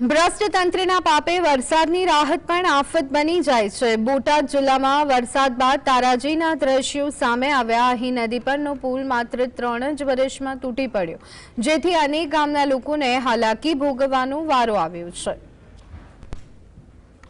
ભ્રષ્ટ તંત્રના પાપે વરસાદની રાહત પણ આફત બની જાય છે. બોટાદ જિલ્લામાં વરસાદ બાદ તારાજીના દ્રશ્યો સામે આવ્યા. અહીં નદી પરનો પુલ માત્ર ત્રણ જ વર્ષમાં તૂટી પડ્યો. જેથી અનેક ગામના લોકોને હાલાકી ભોગવવાનો વારો આવ્યો છે.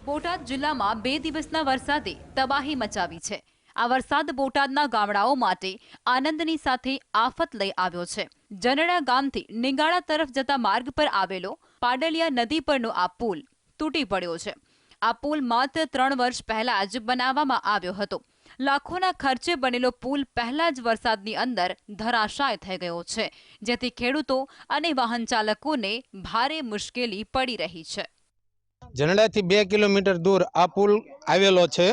બોટાદ જિલ્લામાં બે દિવસના વરસાદે તબાહી મચાવી છે. આ વરસાદ બોટાદના ગામડાઓ માટે આનંદની સાથે આફત લઈ આવ્યો છે. જનડા ગામથી નિંગાળા તરફ જતા માર્ગ પર આવેલો પાડલિયા નદી પરનો આ પુલ તૂટી પડ્યો છે. આ પુલ માત્ર ત્રણ વર્ષ પહેલા જ બનાવવામાં આવ્યો હતો. લાખોના ખર્ચે બનેલો પુલ પહેલા જ વરસાદની અંદર ધરાશાય થઈ ગયો છે. જેથી ખેડૂતો અને વાહન ચાલકોને ભારે મુશ્કેલી પડી રહી છે. જનડાથી બે કિલોમીટર દૂર આ પુલ આવેલો છે.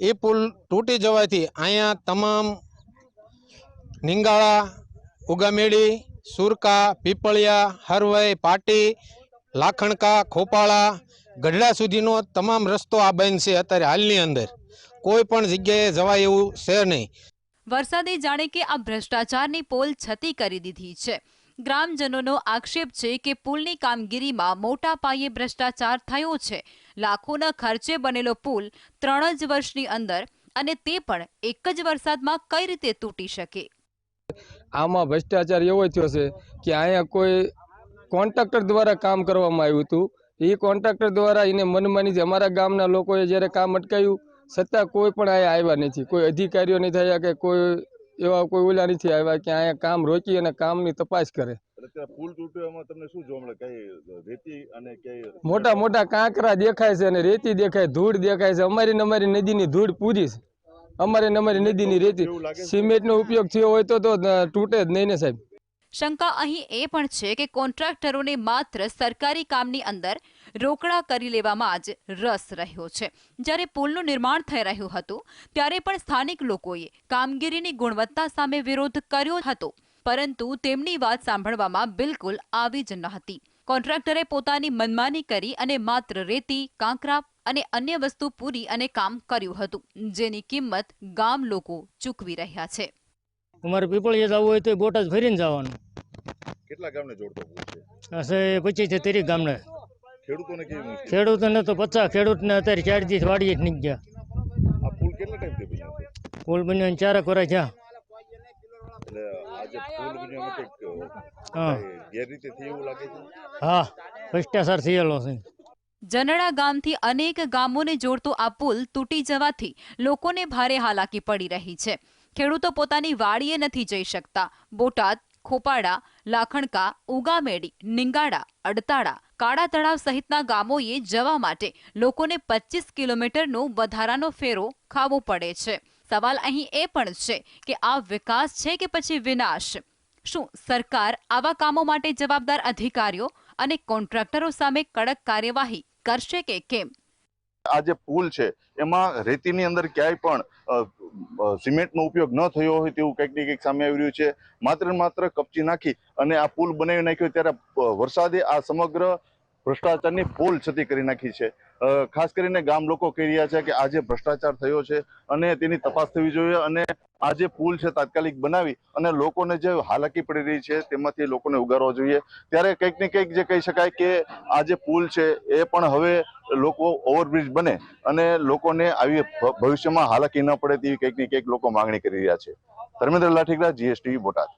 એ પુલ તૂટી જવાથી અહીંયા તમામ નિંગાળા, ઉગામેડી, સુરકા, પીપળિયા હરવય પાટી, લાખણકા, ખોપાળા, ગઢડા સુધીનો તમામ રસ્તો આ બંધ છે અત્યારે હાલની અંદર. કોઈ પણ જગ્યાએ જવાય એવું છે નહીં. વરસાદે જાણે કે આ ભ્રષ્ટાચારની પોલ છતી કરી દીધી છે. ગ્રામજનોનો આક્ષેપ છે કે પુલની કામગીરીમાં મોટા પાયે ભ્રષ્ટાચાર થયો છે. લાખોના ખર્ચે બનેલો પુલ ત્રણ જ વર્ષની અંદર અને તે પણ એક જ વરસાદમાં કઈ રીતે તૂટી શકે? આમાં ભ્રષ્ટાચાર એવો થયો છે કે અહીંયા કોઈ કોન્ટ્રાક્ટર દ્વારા કામ કરવામાં આવ્યું હતું. એ કોન્ટ્રાક્ટર દ્વારા એને મનમાની જે અમારા ગામના લોકોએ જ્યારે કામ અટકાયું, છતાં કોઈ પણ અહીંયા આવ્યા નથી. કોઈ અધિકારીઓ નહીં થયા કે કોઈ એવા કોઈ ઓલા નથી આવ્યા કે અહીંયા કામ રોકી અને કામની તપાસ કરે. મોટા મોટા કાંકરા દેખાય છે અને રેતી દેખાય ધૂળ દેખાય છે. અમારી ને અમારી નદીની ધૂળ પૂરી છે. અમારી ને અમારી નદીની રેતી. સિમેન્ટ નો સિમેન્ટનો ઉપયોગ થયો હોય તો તો તૂટે જ નહીં ને સાહેબ. શંકા અહીં એ પણ છે કે કોન્ટ્રાક્ટરોને માત્ર સરકારી કામની અંદર રોકડા કરી લેવામાં જ રસ રહ્યો છે. જ્યારે પુલનું નિર્માણ થઈ રહ્યું હતું ત્યારે પણ સ્થાનિક લોકોએ કામગીરીની ગુણવત્તા સામે વિરોધ કર્યો હતો. પરંતુ તેમની વાત સાંભળવામાં બિલકુલ આવી જ નહોતી કોન્ટ્રાક્ટરે પોતાની મનમાની કરી અને માત્ર રેતી કાંકરા અને અન્ય વસ્તુ પૂરી અને કામ કર્યું હતું જેની કિંમત ગામ લોકો ચૂકવી રહ્યા છે. અમારે પીપળીએ જવું હોય તો બોટાદ ફરીને જવાનું. કેટલા ગામને જોડતો પુલ હશે પચીસ ત્રીસ ગામને. ખેડૂતોને કેવી મુશ્કેલી ખેડૂતોને તો પચાસ ખેડૂતને અત્યારે ચાર દિવસ વાડીએ જ નીકળી ગયા આ પુલ કેટલા ટાઈમથી બન્યો પુલ બન્યો ને ચારક વરા જ્યાં એટલે આજે પુલ બન્યો એમાં કંઈક હા. ગેરરીતે થઈ એવું લાગે છે? હા ભ્રષ્ટાચાર થયેલો છે. જનડા ગામથી અનેક ગામોને જોડતો આ પુલ તૂટી જવાથી લોકોને ભારે હાલાકી પડી રહી છે. ખેડૂતો પોતાની વાડીએ નથી જઈ શકતા. બોટાદ ખોપાડા લાખણકા, ઉગામેડી, નિંગાડા અડતાળા કાળા તળાવ સહિતના ગામોએ જવા માટે લોકોને પચીસ કિલોમીટરનો વધારાનો ફેરો ખાવો પડે છે. સવાલ અહીં એ પણ છે કે આ વિકાસ છે કે પછી વિનાશ? શું સરકાર આવા કામો માટે જવાબદાર અધિકારીઓ અને કોન્ટ્રાક્ટરો સામે કડક કાર્યવાહી કરશે કે કેમ? આ જે પુલ છે, એમાં રેતીની અંદર ક્યાંય પણ સિમેન્ટનો ઉપયોગ ન થયો હોય તેવું કંઈક ને કંઈક સામે આવી રહ્યું છે. માત્ર માત્ર કપચી નાખી અને આ પુલ બનાવી નાખ્યો ત્યારે વરસાદે આ સમગ્ર ભ્રષ્ટાચારની પોલ છતી કરી નાખી છે. ખાસ કરીને ગામ લોકો કહી રહ્યા છે કે આજે ભ્રષ્ટાચાર થયો છે અને તેની તપાસ થવી જોઈએ અને આ જે પુલ છે તાત્કાલિક બનાવી અને લોકોને જે હાલાકી પડી રહી છે તેમાંથી લોકોને ઉગારવા જોઈએ. ત્યારે કંઈક ને કંઈક જે કહી શકાય કે આ જે પુલ છે એ પણ હવે લોકો ઓવરબ્રિજ બને અને લોકોને આવી ભવિષ્યમાં હાલાકી ન પડે તેવી કંઈક ને કંઈક લોકો માંગણી કરી રહ્યા છે. ધર્મેન્દ્ર લાઠીગરા જીએસટી બોટાદ.